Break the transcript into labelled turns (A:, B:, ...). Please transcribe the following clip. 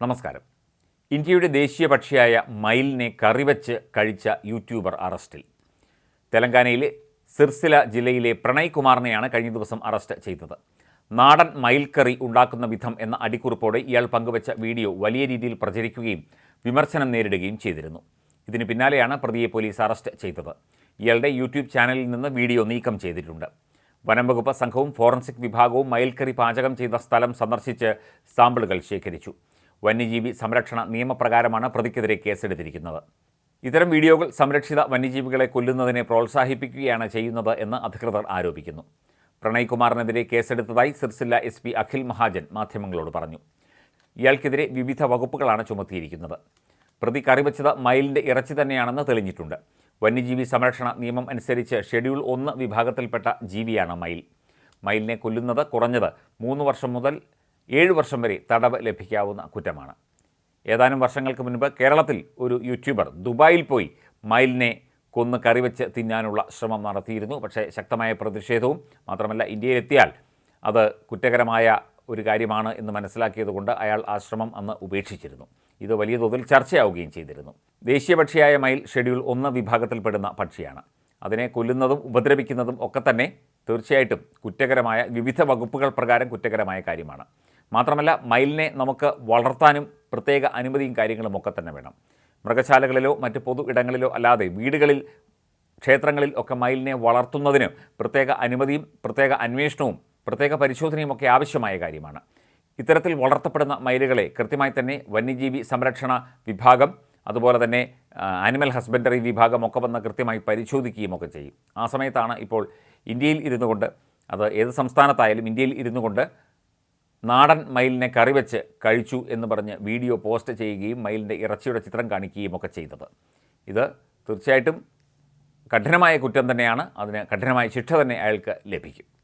A: നമസ്കാരം. ഇന്ത്യയുടെ ദേശീയ പക്ഷിയായ മയിലിനെ കറിവച്ച് കഴിച്ച യൂട്യൂബർ അറസ്റ്റിൽ. തെലങ്കാനയിലെ സിർസില ജില്ലയിലെ പ്രണയ് കുമാറിനെയാണ് കഴിഞ്ഞ ദിവസം അറസ്റ്റ് ചെയ്തത്. നാടൻ മയിൽക്കറി ഉണ്ടാക്കുന്ന വിധം എന്ന അടിക്കുറിപ്പോടെ ഇയാൾ പങ്കുവച്ച വീഡിയോ വലിയ രീതിയിൽ പ്രചരിക്കുകയും വിമർശനം നേരിടുകയും ചെയ്തിരുന്നു. ഇതിന് പിന്നാലെയാണ് പ്രതിയെ പോലീസ് അറസ്റ്റ് ചെയ്തത്. ഇയാളുടെ യൂട്യൂബ് ചാനലിൽ നിന്ന് വീഡിയോ നീക്കം ചെയ്തിട്ടുണ്ട്. വനംവകുപ്പ് സംഘവും ഫോറൻസിക് വിഭാഗവും മയിൽക്കറി പാചകം ചെയ്ത സ്ഥലം സന്ദർശിച്ച് സാമ്പിളുകൾ ശേഖരിച്ചു. വന്യജീവി സംരക്ഷണ നിയമപ്രകാരമാണ് പ്രതിക്കെതിരെ കേസെടുത്തിരിക്കുന്നത്. ഇത്തരം വീഡിയോകൾ സംരക്ഷിത വന്യജീവികളെ കൊല്ലുന്നതിനെ പ്രോത്സാഹിപ്പിക്കുകയാണ് ചെയ്യുന്നത് എന്ന് അധികൃതർ ആരോപിക്കുന്നു. പ്രണയ്കുമാറിനെതിരെ കേസെടുത്തതായി സിർസില്ല എസ് പി അഖിൽ മഹാജൻ മാധ്യമങ്ങളോട് പറഞ്ഞു. ഇയാൾക്കെതിരെ വിവിധ വകുപ്പുകളാണ് ചുമത്തിയിരിക്കുന്നത്. പ്രതി കറിവച്ചത് മയിലിന്റെ ഇറച്ചി തന്നെയാണെന്ന് തെളിഞ്ഞിട്ടുണ്ട്. വന്യജീവി സംരക്ഷണ നിയമം അനുസരിച്ച് ഷെഡ്യൂൾ ഒന്ന് വിഭാഗത്തിൽപ്പെട്ട ജീവിയാണ് മയിൽ. മയിലിനെ കൊല്ലുന്നത് കുറഞ്ഞത് മൂന്ന് വർഷം മുതൽ ഏഴ് വർഷം വരെ തടവ് ലഭിക്കാവുന്ന കുറ്റമാണ്. ഏതാനും വർഷങ്ങൾക്ക് മുൻപ് കേരളത്തിൽ ഒരു യൂട്യൂബർ ദുബായിൽ പോയി മയിലിനെ കൊന്ന് കറിവെച്ച് തിന്നാനുള്ള ശ്രമം നടത്തിയിരുന്നു. പക്ഷേ ശക്തമായ പ്രതിഷേധവും മാത്രമല്ല ഇന്ത്യയിലെത്തിയാൽ അത് കുറ്റകരമായ ഒരു കാര്യമാണ് എന്ന് മനസ്സിലാക്കിയതുകൊണ്ട് അയാൾ ആ ശ്രമം അന്ന് ഉപേക്ഷിച്ചിരുന്നു. ഇത് വലിയ തോതിൽ ചർച്ചയാവുകയും ചെയ്തിരുന്നു. ദേശീയ പക്ഷിയായ മയിൽ ഷെഡ്യൂൾ ഒന്ന് വിഭാഗത്തിൽപ്പെടുന്ന പക്ഷിയാണ്. അതിനെ കൊല്ലുന്നതും ഉപദ്രവിക്കുന്നതും ഒക്കെ തന്നെ തീർച്ചയായിട്ടും കുറ്റകരമായ വിവിധ വകുപ്പുകൾ പ്രകാരം കുറ്റകരമായ കാര്യമാണ്. മാത്രമല്ല മയിലിനെ നമുക്ക് വളർത്താനും പ്രത്യേക അനുമതിയും കാര്യങ്ങളും ഒക്കെ തന്നെ വേണം. മൃഗശാലകളിലോ മറ്റ് പൊതു ഇടങ്ങളിലോ അല്ലാതെ വീടുകളിൽ ക്ഷേത്രങ്ങളിൽ ഒക്കെ മയിലിനെ വളർത്തുന്നതിന് പ്രത്യേക അനുമതിയും പ്രത്യേക അന്വേഷണവും പ്രത്യേക പരിശോധനയും ഒക്കെ ആവശ്യമായ കാര്യമാണ്. ഇത്തരത്തിൽ വളർത്തപ്പെടുന്ന മയിലുകളെ കൃത്യമായി തന്നെ വന്യജീവി സംരക്ഷണ വിഭാഗം അതുപോലെ തന്നെ ആനിമൽ ഹസ്ബൻഡറി വിഭാഗം ഒക്കെ വന്ന് കൃത്യമായി പരിശോധിക്കുകയും ഒക്കെ ചെയ്യും. ആ സമയത്താണ് ഇപ്പോൾ ഇന്ത്യയിൽ ഇരുന്നുകൊണ്ട് അത് ഏത് സംസ്ഥാനത്തായാലും ഇന്ത്യയിൽ ഇരുന്നു കൊണ്ട് നാടൻ മയിലിനെ കറിവെച്ച് കഴിച്ചു എന്ന് പറഞ്ഞ് വീഡിയോ പോസ്റ്റ് ചെയ്യുകയും മയിലിന്റെ ഇറച്ചിയുടെ ചിത്രം കാണിക്കുകയും ഒക്കെ ചെയ്തത്. ഇത് തീർച്ചയായിട്ടും കഠിനമായ കുറ്റം തന്നെയാണ്. അതിന് കഠിനമായ ശിക്ഷ തന്നെ അയാൾക്ക് ലഭിക്കും.